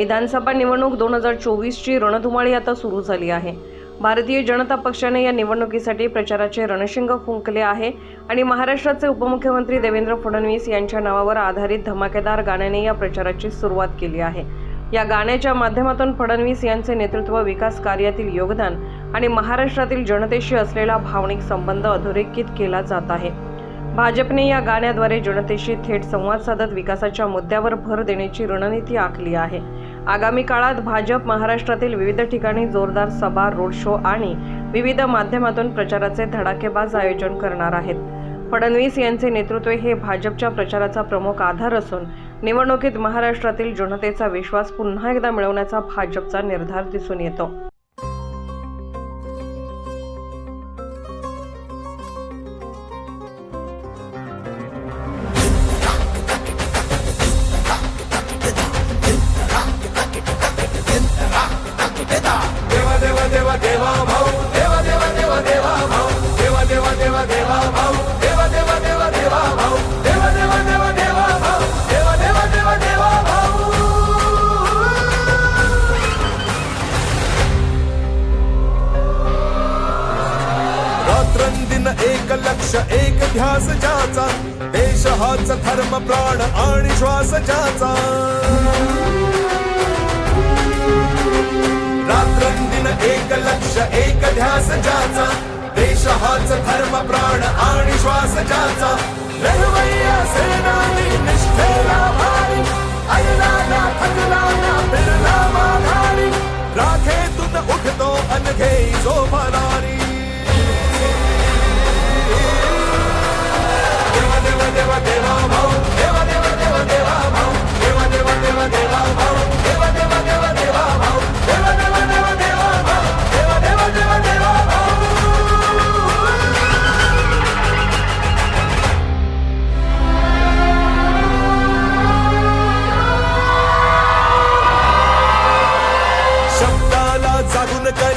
विधानसभा निवडणूक दोन हजार चोवीसची रणधुमाळी आता सुरू झाली आहे. भारतीय जनता पक्षाने या निवडणुकीसाठी प्रचाराचे रणशिंग फुंकले आहे आणि महाराष्ट्राचे उपमुख्यमंत्री देवेंद्र फडणवीस यांच्या नावावर आधारित धमाकेदार गाण्याने या प्रचाराची सुरुवात केली आहे. या गाण्याच्या माध्यमातून फडणवीस यांचे नेतृत्व विकास कार्यातील योगदान आणि महाराष्ट्रातील जनतेशी असलेला भावनिक संबंध अधोरेखित केला जात आहे. भाजपने या गाण्याद्वारे जनतेशी थेट संवाद साधत विकासाच्या मुद्द्यावर भर देण्याची रणनीती आखली आहे. आगामी काळात भाजप महाराष्ट्रातील विविध ठिकाणी जोरदार सभा रोड शो आणि विविध माध्यमातून प्रचाराचे धडाकेबाज आयोजन करणार आहेत. फडणवीस यांचे नेतृत्व हे भाजपच्या प्रचाराचा प्रमुख आधार असून निवडणुकीत महाराष्ट्रातील जनतेचा विश्वास पुन्हा एकदा मिळवण्याचा भाजपचा निर्धार दिसून येतो. देश एक ध्यास ज्याचा देश हाच धर्म प्राण आणि श्वास ज्याचा. रात्रंदिन एक लक्ष एक ध्यास ज्याचा देश हाच धर्म प्राण आणि श्वास ज्याचा. लढवय्या सेनानी निष्ठेला भारी ऐला ना थकला ना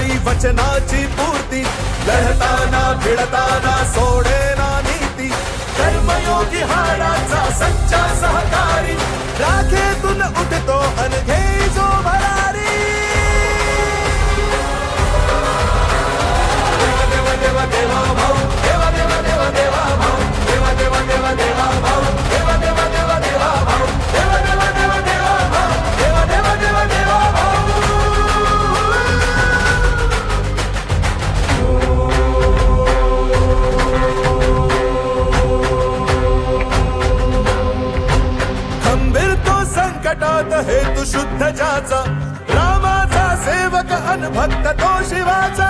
आपली वचनाची पूर्ती लढताना भिडताना सोडे. संकटात हेतू शुद्ध ज्याचा. रामाचा सेवक अनभक्त तो शिवाचा.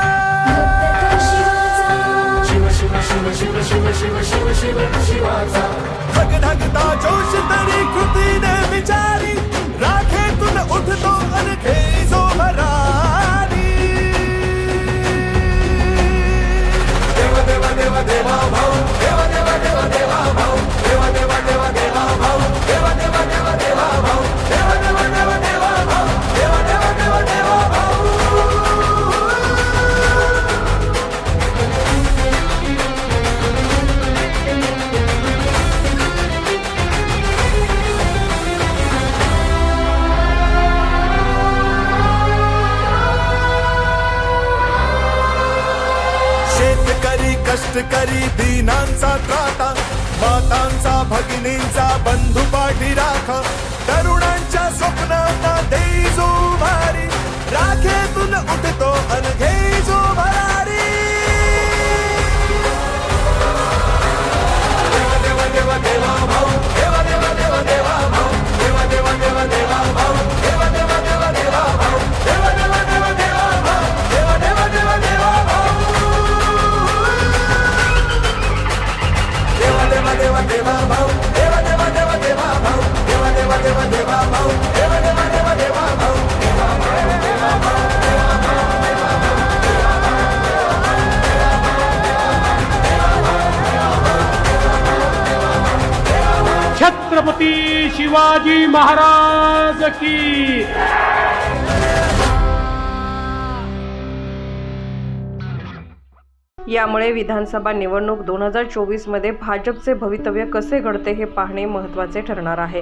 शिव शिव शिव शिव शिव शिव शिव शिव शिवाचा. धग धगता जोश तरी करी कष्ट करी दीनांचा त्राता मातांचा भगिनींचा बंधू पाठी राख. तरुणांच्या स्वप्नांना देई जो भारी राखेतून उठतो अनघे छत्रपती शिवाजी महाराज की यामुळे विधानसभा निवडणूक दोन हजार चोवीसमध्ये भाजपचे भवितव्य कसे घडते हे पाहणे महत्त्वाचे ठरणार आहे.